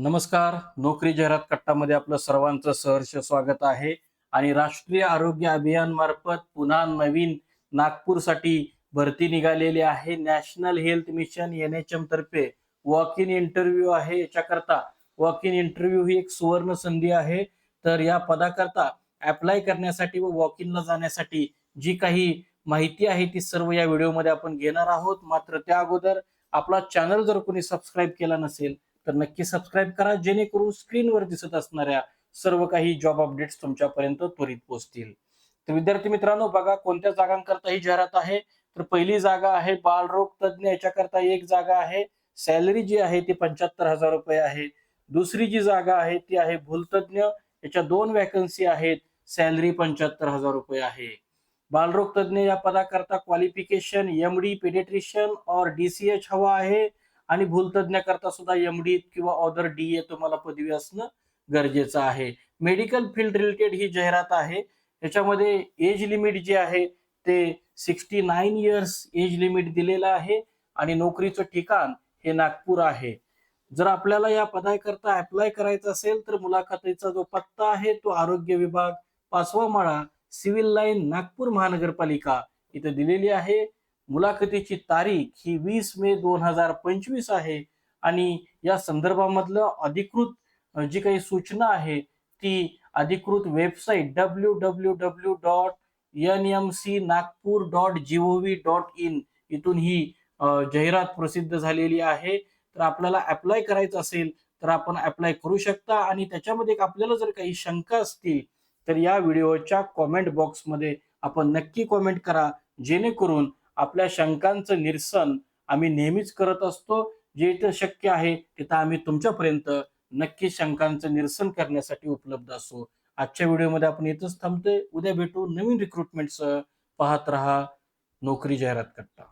नमस्कार. नोकरी जाहिरात कट्टामध्ये आपलं सर्वांचं सहर्ष स्वागत आहे. आणि राष्ट्रीय आरोग्य अभियान मार्फत पुन्हा नवीन नागपूरसाठी भरती निघालेली आहे. National Health Mission N H M तर्फे वॉक इन इंटरव्ह्यू आहे. याच्याकरता वॉक इन इंटरव्ह्यू ही एक सुवर्ण संधी आहे. तर या पदाकरता अप्लाय करण्यासाठी व वॉक इनला जाण्यासाठी जी काही माहिती आहे ती सर्व या व्हिडिओमध्ये आपण घेणार आहोत. मात्र त्या अगोदर आपला चॅनल जर कोणी सबस्क्राईब केला नसेल तर नक्की सबस्क्राईब करा जेणेकरून स्क्रीनवर दिसत असणाऱ्या सर्व काही जॉब अपडेट्स तुमच्यापर्यंत त्वरित पोहोचतील. तर विद्यार्थी मित्रांनो बघा कोणत्या जागांकरता ही जाहिरात आहे? तर पहिली जागा आहे बालरोग तज्ज्ञ याच्याकरता एक जागा आहे सॅलरी जी आहे ती पंच्याहत्तर हजार रुपये आहे. दुसरी जी जागा आहे ती आहे भूलतज्ञ याच्या दोन वॅकन्सी आहेत सॅलरी पंच्याहत्तर हजार रुपये आहे. बालरोग तज्ज्ञ या पदाकरता क्वालिफिकेशन एम डी पेडेट्रिशियन और डीसीएच हवा आहे. आणि भूलतज्ञ करता सुद्धा एमडी किंवा ऑदर डी ए तुम्हाला पदवी असणं गरजेचं आहे. मेडिकल फील्ड रिलेटेड ही जाहिरात आहे. याच्यामध्ये एज लिमिट जे आहे ते sixty nine years age limit दिलेलं आहे आणि नोकरीचं ठिकाण हे नागपूर आहे. जर आपल्याला या पदाकरता अप्लाय करायचं असेल तर मुलाखतीचा जो पत्ता आहे तो आरोग्य विभाग पाचवा माळा सिव्हिल लाईन नागपूर महानगरपालिका इथे दिलेली आहे. मुलाखतीची तारीख ही वीस मे दोन हजार पंचवीस आहे. आणि या संदर्भामधलं अधिकृत जी काही सूचना आहे ती अधिकृत website W W W dot N M C Nagpur dot G O V dot in इथून ही जाहिरात प्रसिद्ध झालेली आहे. तर आपल्याला अप्लाय करायचं असेल तर आपण अप्लाय करू शकता. आणि त्याच्यामध्ये एक आपल्याला जर काही शंका असतील तर या व्हिडिओच्या कॉमेंट बॉक्समध्ये आपण नक्की कॉमेंट करा. जेणेकरून आपल्या शंकांचं निरसन आम्ही नेहमीच करत असतो. जे इथं शक्य आहे तिथं आम्ही तुमच्यापर्यंत नक्की शंकांचं निरसन करण्यासाठी उपलब्ध असू. आजच्या व्हिडिओमध्ये आपण इथंच थांबतोय. उद्या भेटू नवीन रिक्रुटमेंटसह पाहत रहा. नोकरी जाहिरात कट्टा